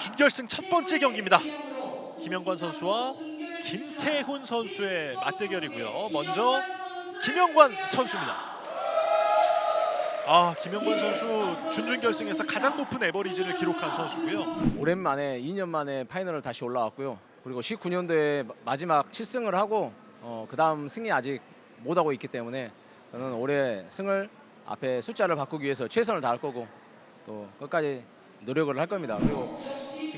준결승 첫 번째 경기입니다. 김영관 선수와 김태훈 선수의 맞대결이고요. 먼저 김영관 선수입니다. 아, 김영관 선수 준준결승에서 가장 높은 에버리지를 기록한 선수고요. 오랜만에 2년 만에 파이널을 다시 올라왔고요. 그리고 19년도에 마지막 7승을 하고 어, 그 다음 승이 아직 못 하고 있기 때문에 저는 올해 승을 앞에 숫자를 바꾸기 위해서 최선을 다할 거고 또 끝까지 노력을 할 겁니다. 그리고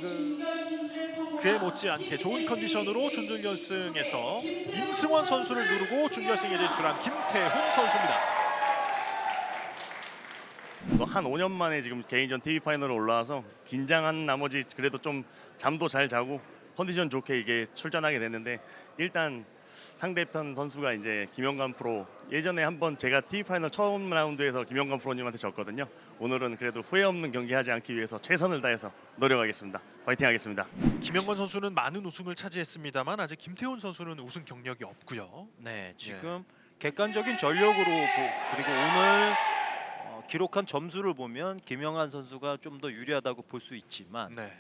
지금 그에 못지않게 좋은 컨디션으로 준준결승에서 임승원 선수를 누르고 준결승에 진출한 김태훈 선수입니다. 또한 5년 만에 지금 개인전 TV 파이널에 올라와서 긴장한 나머지 그래도 좀 잠도 잘 자고 컨디션 좋게 이게 출전하게 됐는데 일단 상대편 선수가 이제 김영관 프로 예전에 한번 제가 TV 파이널 처음 라운드에서 김영관 프로님한테 졌거든요. 오늘은 그래도 후회 없는 경기하지 않기 위해서 최선을 다해서 노력하겠습니다. 파이팅하겠습니다. 김영관 선수는 많은 우승을 차지했습니다만 아직 김태훈 선수는 우승 경력이 없고요. 네, 지금 객관적인 전력으로 보, 그리고 오늘 어, 기록한 점수를 보면 김영환 선수가 좀 더 유리하다고 볼 수 있지만 네.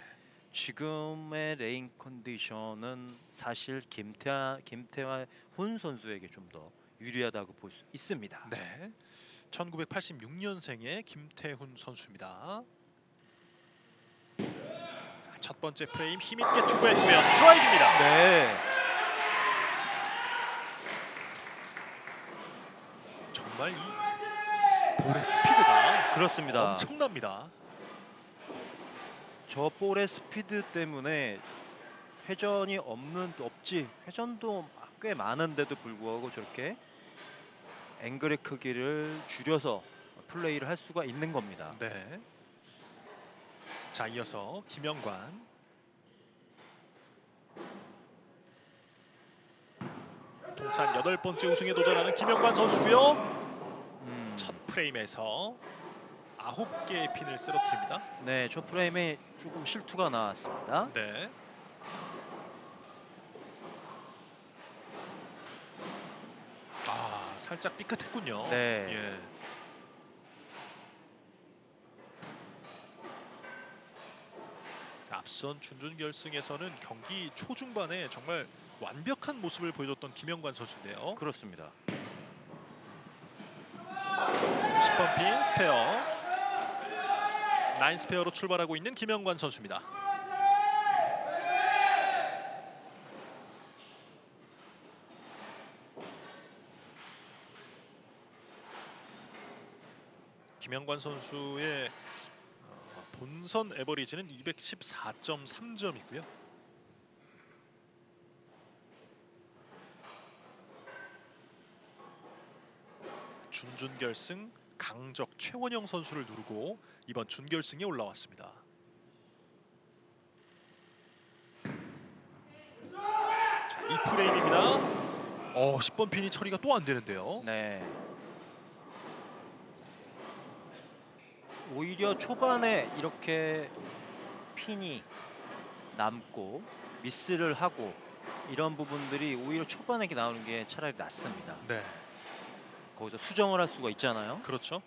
지금의 레인 컨디션은 사실 김태하 김태환 훈 선수에게 좀 더 유리하다고 볼 수 있습니다. 네. 1986년생의 김태훈 선수입니다. 자, 첫 번째 프레임 힘있게 투구했고요. 스트라이크입니다. 네. 정말 이 볼의 스피드가 그렇습니다. 엄청납니다. 저 볼의 스피드 때문에 회전이 없는 없지 회전도 꽤 많은데도 불구하고 저렇게 앵글의 크기를 줄여서 플레이를 할 수가 있는 겁니다. 네. 자, 이어서 김영관. 통산 여덟 번째 우승에 도전하는 김영관 선수고요. 음, 첫 프레임에서 아홉 개의 핀을 쓰러뜨립니다. 네, 저 프레임에 조금 실투가 나왔습니다. 네. 아, 살짝 삐끗했군요. 네. 예. 앞선 준준 결승에서는 경기 초중반에 정말 완벽한 모습을 보여줬던 김영관 선수인데요. 그렇습니다. 10번 핀 스페어. 나인 스페어로 출발하고 있는 김영관 선수입니다. 김영관 선수의 어, 본선 에버리지는 214.3점이고요. 준준 결승 강적 최원영 선수를 누르고 이번 준결승에 올라왔습니다. 자, 이 프레임입니다. 어, 10번 핀이 처리가 또 안 되는데요. 네. 오히려 초반에 이렇게 핀이 남고 미스를 하고 이런 부분들이 오히려 초반에 이렇게 나오는 게 차라리 낫습니다. 네, 거기서 수정을 할 수가 있잖아요. 그렇죠.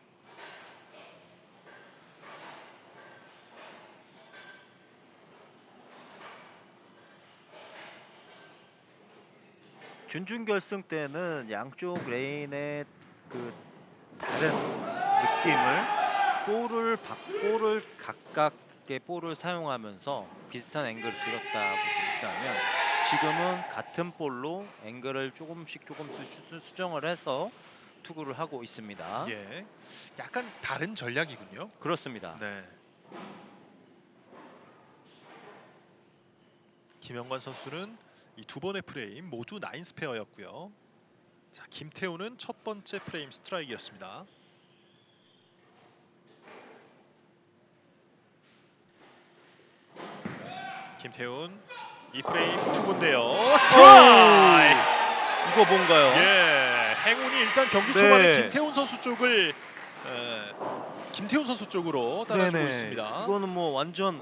준준 결승 때는 양쪽 레인의 그 다른 느낌을 볼을 바, 볼을 가깝게 볼을 사용하면서 비슷한 앵글을 그렸다고 본다면 지금은 같은 볼로 앵글을 조금씩 조금씩 수- 수정을 해서 투구를 하고 있습니다. 예, 약간 다른 전략이군요. 그렇습니다. 네. 김영관 선수는 이 두 번의 프레임 모두 나인 스페어였고요. 자, 김태우는 첫 번째 프레임 스트라이크였습니다. 김태훈 이 프레임 투구인데요. 스트라이크. 이거 뭔가요? 예, 행운이 일단 경기 초반에 네. 김태훈 선수 쪽을 에, 김태훈 선수 쪽으로 따라주고 네네. 있습니다. 이거는 뭐 완전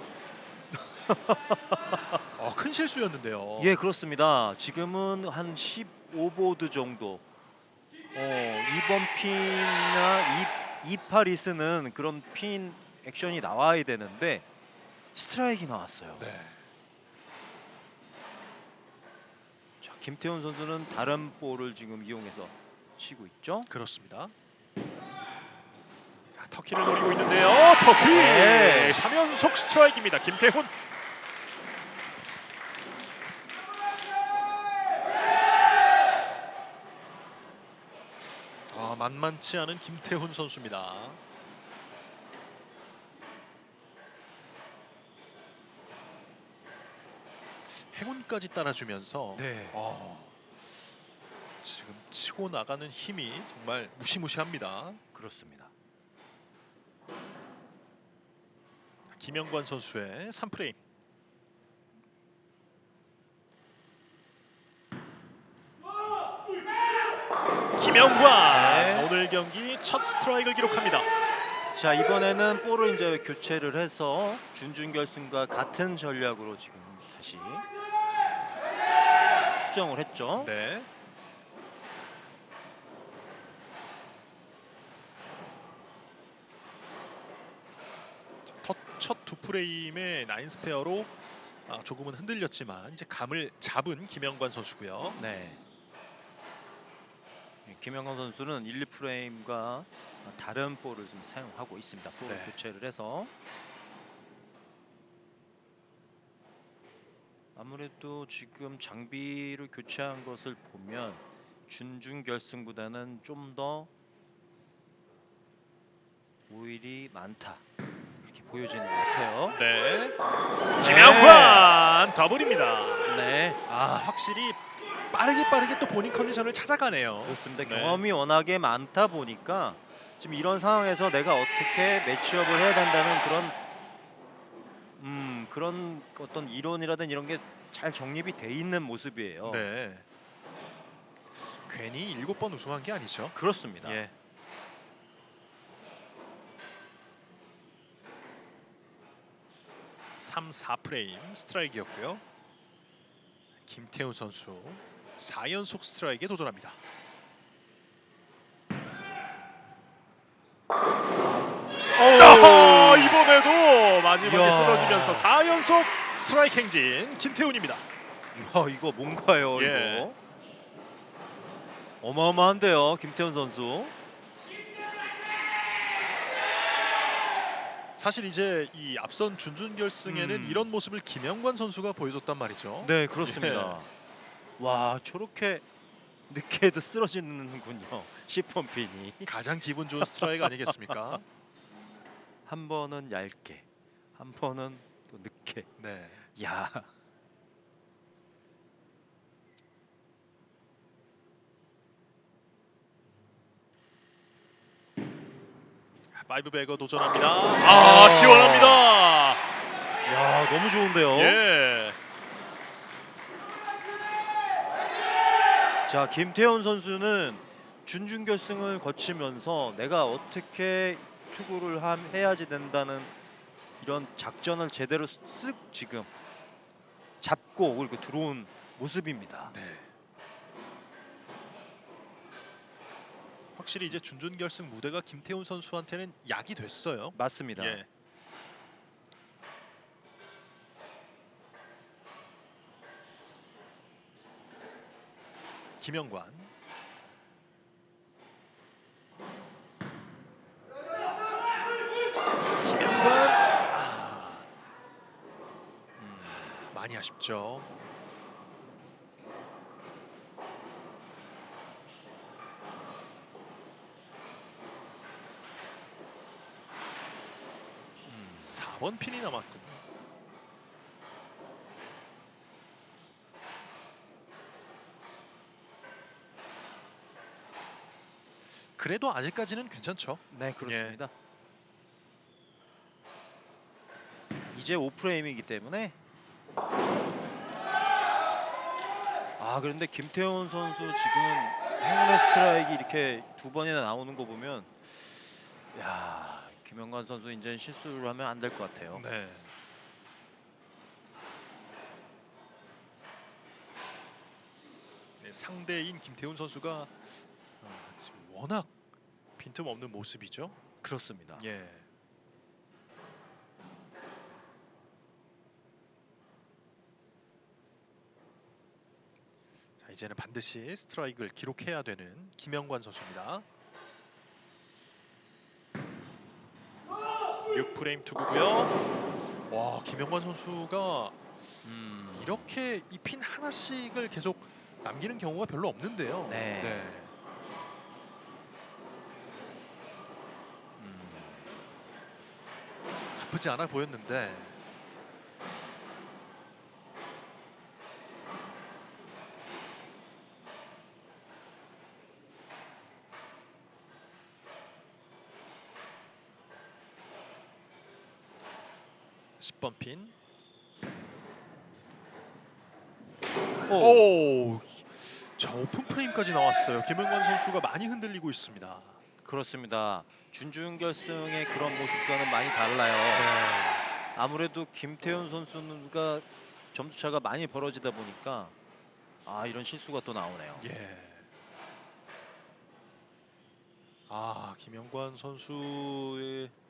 어, 큰 실수였는데요. 예 그렇습니다. 지금은 한 15보드 정도. 어, 2번 핀이나 2, 28 이스는 그런 핀 액션이 나와야 되는데 스트라이크 나왔어요. 네. 자, 김태훈 선수는 다른 볼을 지금 이용해서 치고 있죠. 그렇습니다. 자, 터키를 노리고 있는데요. 터키 네. 3연속 스트라이크입니다. 김태훈. 아, 만만치 않은 김태훈 선수입니다. 행운까지 따라주면서 네. 어, 지금 치고 나가는 힘이 정말 무시무시합니다. 그렇습니다. 김영관 선수의 3프레임. 김영관 네. 오늘 경기 첫 스트라이크를 기록합니다. 자 이번에는 볼을 이제 교체를 해서 준준 결승과 같은 전략으로 지금 다시 수정을 했죠. 네. 첫 두 프레임의 나인 스페어로 아, 조금은 흔들렸지만 이제 감을 잡은 김영관 선수고요. 네. 예, 김영건 선수는 1, 2프레임과 다른 볼을 좀 사용하고 있습니다. 볼을 네. 교체를 해서 아무래도 지금 장비를 교체한 것을 보면 준준 결승보다는 좀 더 오일이 많다 보여지는 것 같아요. 네. 김영관 더블입니다. 네, 아 확실히 빠르게 빠르게 또 본인 컨디션을 찾아가네요. 그렇습니다. 네. 경험이 워낙에 많다 보니까 지금 이런 상황에서 내가 어떻게 매치업을 해야 된다는 그런 음 그런 어떤 이론이라든 이런 게 잘 정립이 돼 있는 모습이에요. 네. 괜히 일곱 번 우승한 게 아니죠. 그렇습니다. 예. 삼, 4프레임 스트라이크였고요. 김태훈 선수 4연속 스트라이크에 도전합니다. 아, 이번에도 마지막에 이야. 쓰러지면서 4연속 스트라이크 행진 김태훈입니다. 이야, 이거 뭔가요, 예. 이거? 어마어마한데요, 김태훈 선수. 사실 이제 이 앞선 준준 결승에는 음. 이런 모습을 김영관 선수가 보여줬단 말이죠. 네, 그렇습니다. 와, 저렇게 늦게도 쓰러지는군요. 시폰핀이 가장 기분 좋은 스트라이크 아니겠습니까? 한 번은 얇게, 한 번은 또 늦게. 네. 야, 파이브 베거 도전합니다. 아, 시원합니다. 야, 너무 좋은데요. 예. 자 김태훈 선수는 준준 결승을 거치면서 내가 어떻게 투구를 함- 해야지 된다는 이런 작전을 제대로 쓱 지금 잡고 그리고 들어온 모습입니다. 네. 확실히 이제 준준 결승 무대가 김태훈 선수한테는 약이 됐어요. 맞습니다. 예. 김영관. 김영관. 아, 음, 많이 아쉽죠. 음. 4 번 핀이 남았군요. 그래도 아직까지는 괜찮죠. 네 그렇습니다. 이제 5프레임이기 때문에 아 그런데 김태훈 선수 지금 행운의 스트라이크 이렇게 두 번이나 나오는 거 보면 야 김영관 선수 이제 실수를 하면 안 될 것 같아요. 네. 네, 상대인 김태훈 선수가 어, 지금 워낙 빈틈없는 모습이죠. 그렇습니다. 예. 자, 이제는 반드시 스트라이크를 기록해야 되는 김영관 선수입니다. 6프레임 투구고요. 와 김영관 선수가 음, 이렇게 이 핀 하나씩을 계속 남기는 경우가 별로 없는데요. 네. 음, 나쁘지 않아 보였는데 (10번) 핀 오, 오, 자 오픈 프레임까지 나왔어요. 김영관 선수가 많이 흔들리고 있습니다. 그렇습니다. 준준 결승의 그런 모습과는 많이 달라요. 네. 아무래도 김태훈 선수가 점수 차가 많이 벌어지다 보니까 아 이런 실수가 또 나오네요. 예. 아 김영관 선수의 이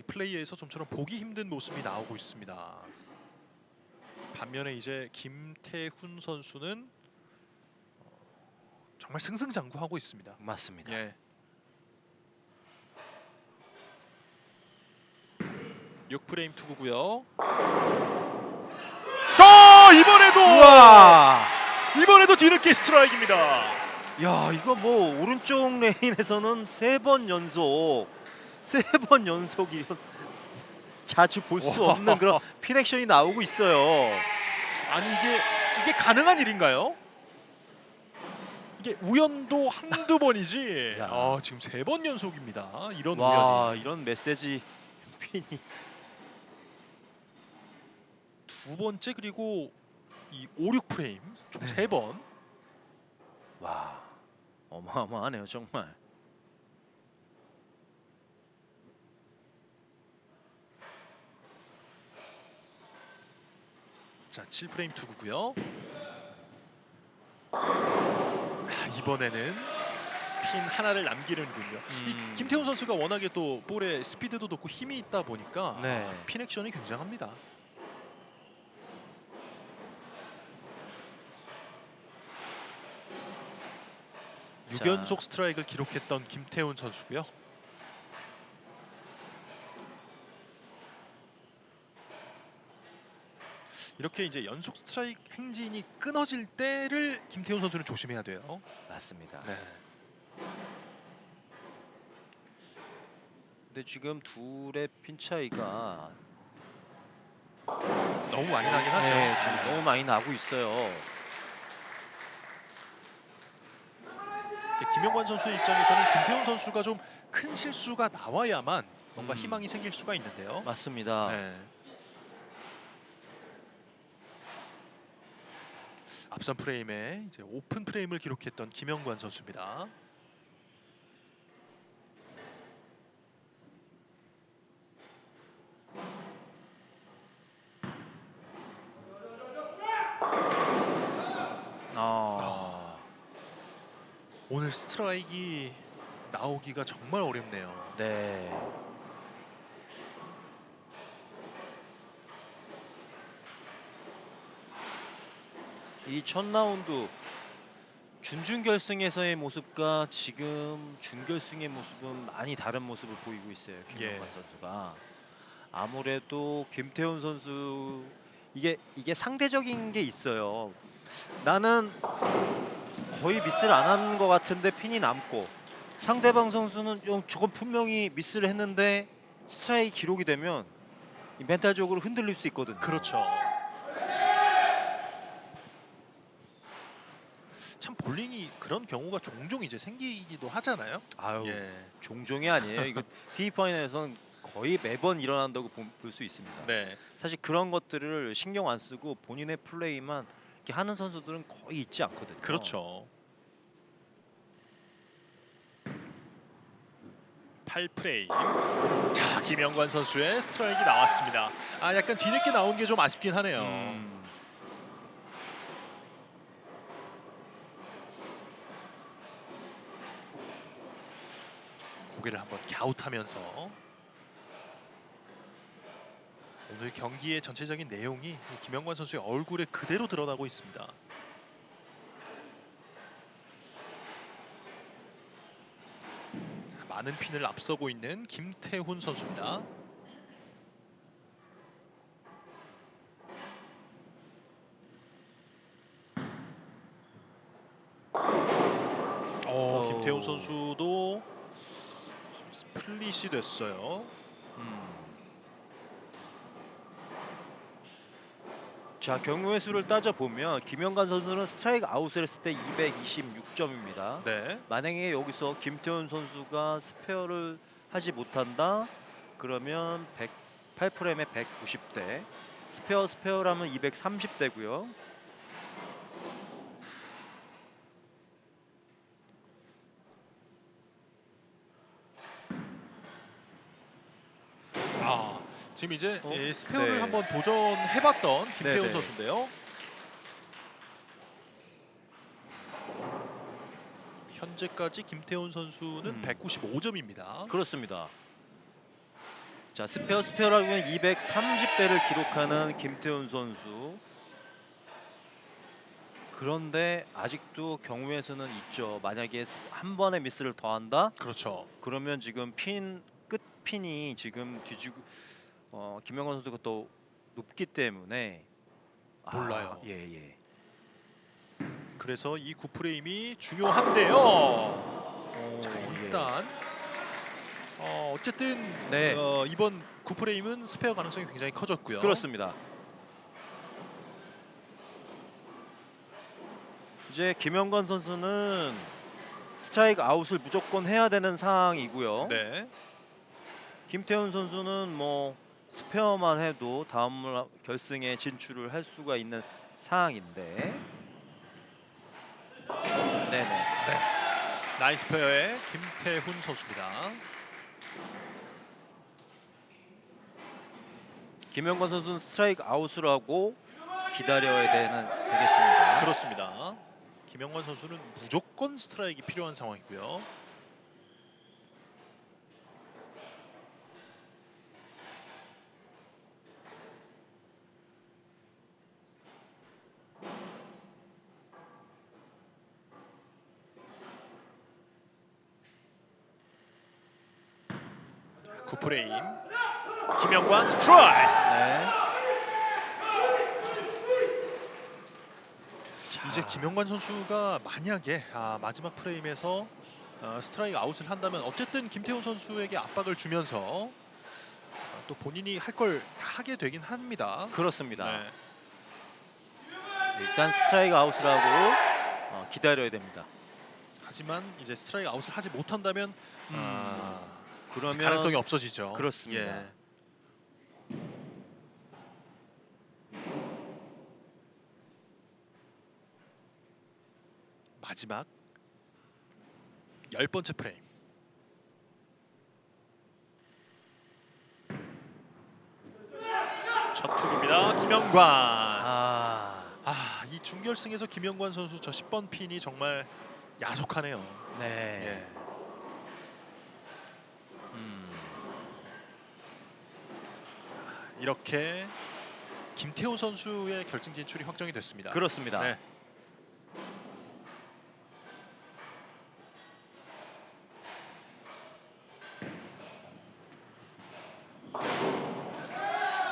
플레이에서 좀처럼 보기 힘든 모습이 나오고 있습니다. 반면에 이제 김태훈 선수는 어, 정말 승승장구하고 있습니다. 맞습니다. 예. 6프레임 투구고요. 또 이번에도 우와! 이번에도 뒤늦게 스트라이크입니다. 야 이거 뭐 오른쪽 레인에서는 세 번 연속 세 번 연속 이런 자주 볼 수 와. 없는 그런 피넥션이 나오고 있어요. 아니 이게 이게 가능한 일인가요? 이게 우연도 한두 번이지. 야. 아, 지금 세 번 연속입니다. 이런 우연이. 와 이런 메시지 핀이 두 번째 그리고 이 5, 6프레임 총 네. 세 번. 와 어마어마하네요 정말. 자, 7프레임 투구고요. 아, 이번에는 핀 하나를 남기는군요. 음. 이 김태훈 선수가 워낙에 또 볼에 스피드도 높고 힘이 있다 보니까 네. 핀 액션이 굉장합니다. 자. 6연속 스트라이크를 기록했던 김태훈 선수고요. 이렇게 이제 연속 스트라이크 행진이 끊어질 때를 김태훈 선수는 조심해야 돼요. 맞습니다. 네. 근데 지금 둘의 핀 차이가 너무 많이 나긴 하죠. 네, 지금 너무 많이 나고 있어요. 김영관 선수 입장에서는 김태훈 선수가 좀 큰 실수가 나와야만 뭔가 음. 희망이 생길 수가 있는데요. 맞습니다. 네. 앞선 프레임에 이제 오픈 프레임을 기록했던 김영관 선수입니다. 아, 오늘 스트라이크 나오기가 정말 어렵네요. 네. 이 첫 라운드 준준 결승에서의 모습과 지금 준결승의 모습은 많이 다른 모습을 보이고 있어요. 김영관 예. 선수가 아무래도 김태훈 선수 이게 이게 상대적인 게 있어요. 나는 거의 미스를 안한것 같은데 핀이 남고 상대방 선수는 좀 저건 분명히 미스를 했는데 스트라이크 기록이 되면 이 멘탈적으로 흔들릴 수 있거든요. 그렇죠. 볼링이 그런 경우가 종종 이제 생기기도 하잖아요. 아유 예. 종종이 아니에요. 이거 TV 파이널에서는 거의 매번 일어난다고 볼 수 있습니다. 네. 사실 그런 것들을 신경 안 쓰고 본인의 플레이만 이렇게 하는 선수들은 거의 있지 않거든요. 그렇죠. 8프레임. 자, 김영관 선수의 스트라이크 나왔습니다. 아, 약간 뒤늦게 나온 게 좀 아쉽긴 하네요. 음, 고개를 한번 갸웃하면서 오늘 경기의 전체적인 내용이 김영관 선수의 얼굴에 그대로 드러나고 있습니다. 많은 핀을 앞서고 있는 김태훈 선수입니다. 어, 김태훈 선수도 플릿이 됐어요. 음. 자 경우의 수를 따져 보면 김영관 선수는 스트라이크 아웃을 했을 때 226점입니다. 네. 만약에 여기서 김태훈 선수가 스페어를 하지 못한다 그러면 108프레임에 190대 스페어 스페어라면 230대고요. 아, 지금 이제 어? 예, 스페어를 네. 한번 도전해봤던 김태훈 네네. 선수인데요. 현재까지 김태훈 선수는 음. 195점입니다. 그렇습니다. 자 스페어 스페어라면 230대를 기록하는 김태훈 선수. 그런데 아직도 경우에서는 있죠. 만약에 한 번의 미스를 더한다, 그렇죠. 그러면 지금 핀 끝 핀이 지금 뒤지고 어, 김영건 선수가 또 높기 때문에 몰라요. 아, 예 예. 그래서 이 9프레임이 중요한데요. 오, 자 예. 일단 어, 어쨌든 네. 어, 이번 9프레임은 스페어 가능성이 굉장히 커졌고요. 그렇습니다. 이제 김영건 선수는 스트라이크 아웃을 무조건 해야 되는 상황이고요. 네. 김태훈 선수는 뭐 스페어만 해도 다음 라- 결승에 진출을 할 수가 있는 상황인데. 네네. 나이스 페어의 김태훈 선수입니다. 김영건 선수는 스트라이크 아웃을 하고 기다려야 되는 되겠습니다. 그렇습니다. 김영관 선수는 무조건 스트라이크가 필요한 상황이고요. 프레임 김영관 스트라이크 네. 이제 김영관 선수가 만약에 아, 마지막 프레임에서 어, 스트라이크 아웃을 한다면 어쨌든 김태훈 선수에게 압박을 주면서 어, 또 본인이 할 걸 하게 되긴 합니다. 그렇습니다. 네. 일단 스트라이크 아웃을 하고 어, 기다려야 됩니다. 하지만 이제 스트라이크 아웃을 하지 못한다면 아, 그러면 가능성이 없어지죠. 그렇습니다. 예. 마지막 열 번째 프레임. 첫 투구입니다. 김영관. 아, 아, 이 준결승에서 김영관 선수 저 10번 핀이 정말 야속하네요. 네. 예. 이렇게 김태훈 선수의 결승 진출이 확정이 됐습니다. 그렇습니다. 네.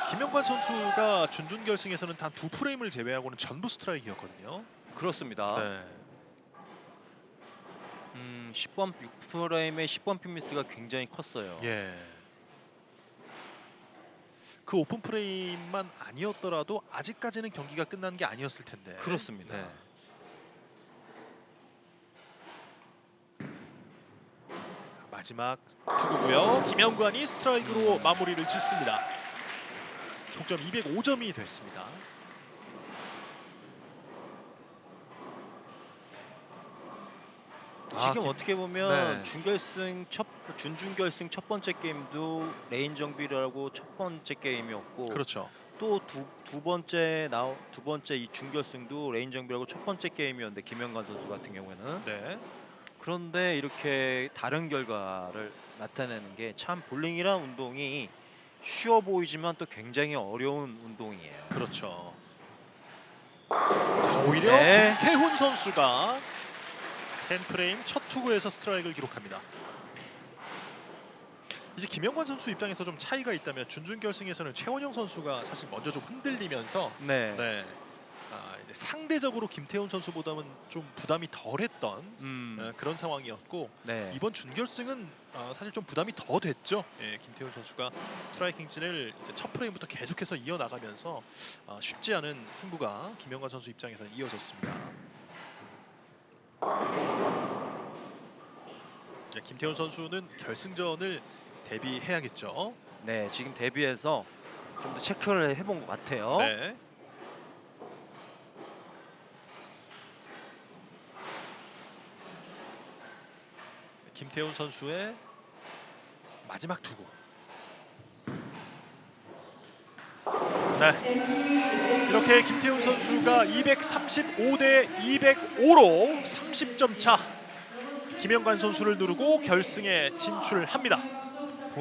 김영관 선수가 준준 결승에서는 단 두 프레임을 제외하고는 전부 스트라이크였거든요. 그렇습니다. 네. 음, 10번 6프레임의 10번 핀 미스가 굉장히 컸어요. 예. 그 오픈 프레임만 아니었더라도 아직까지는 경기가 끝난 게 아니었을 텐데. 그렇습니다. 네. 마지막 투구고요. 김영관이 스트라이크로 마무리를 짓습니다. 총점 205점이 됐습니다. 지금 김- 어떻게 보면 네. 준결승 첫 준준결승 첫 번째 게임도 레인 정비라고 첫 번째 게임이었고 그렇죠. 또두 두 번째 나두 번째 이 준결승도 레인 정비라고 첫 번째 게임이었는데 김영관 선수 같은 경우에는 네. 그런데 이렇게 다른 결과를 나타내는 게 참 볼링이란 운동이 쉬워 보이지만 또 굉장히 어려운 운동이에요. 그렇죠. 자, 오히려 네. 김태훈 선수가 10프레임 첫 투구에서 스트라이크를 기록합니다. 이제 김영관 선수 입장에서 좀 차이가 있다면 준준 결승에서는 최원영 선수가 사실 먼저 좀 흔들리면서 네. 네. 아, 이제 상대적으로 김태훈 선수보다는 좀 부담이 덜했던 음. 어, 그런 상황이었고 네. 이번 준결승은 어, 사실 좀 부담이 더 됐죠. 예, 김태훈 선수가 스트라이킹 진을 이제 첫 프레임부터 계속해서 이어나가면서 어, 쉽지 않은 승부가 김영관 선수 입장에서 이어졌습니다. 네, 김태훈 선수는 결승전을 대비해야겠죠. 네, 지금 데뷔해서 좀 더 체크를 해본 것 같아요. 네. 김태훈 선수의 마지막 투구. 네. 이렇게 김태훈 선수가 235 대 205로 30점 차 김영관 선수를 누르고 결승에 진출합니다.